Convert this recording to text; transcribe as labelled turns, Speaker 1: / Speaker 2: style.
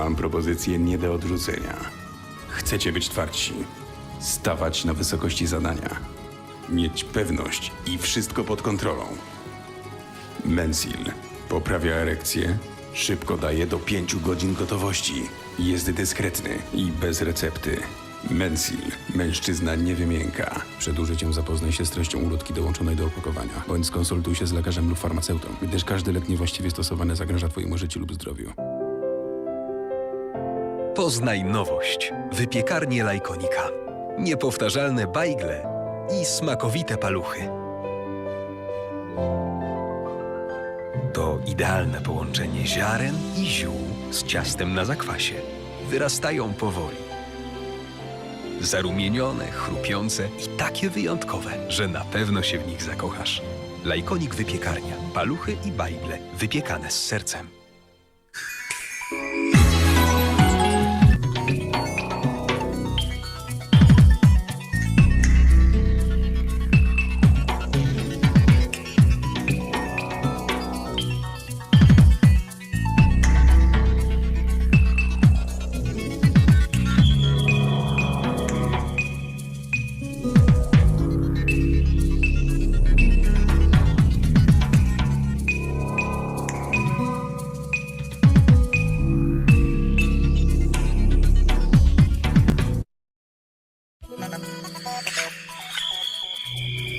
Speaker 1: Mam propozycję nie do odrzucenia. Chcecie być twardsi, stawać na wysokości zadania, mieć pewność i wszystko pod kontrolą. Mensil poprawia erekcję, szybko daje do 5 godzin gotowości. Jest dyskretny i bez recepty. Mensil, mężczyzna nie wymięka. Przed użyciem zapoznaj się z treścią ulotki dołączonej do opakowania, bądź skonsultuj się z lekarzem lub farmaceutą, gdyż każdy lek niewłaściwie stosowany zagraża Twojemu życiu lub zdrowiu.
Speaker 2: Poznaj nowość. Wypiekarnie Lajkonika. Niepowtarzalne bajgle i smakowite paluchy. To idealne połączenie ziaren i ziół z ciastem na zakwasie. Wyrastają powoli. Zarumienione, chrupiące i takie wyjątkowe, że na pewno się w nich zakochasz. Lajkonik Wypiekarnia. Paluchy i bajgle wypiekane z sercem. Thank you.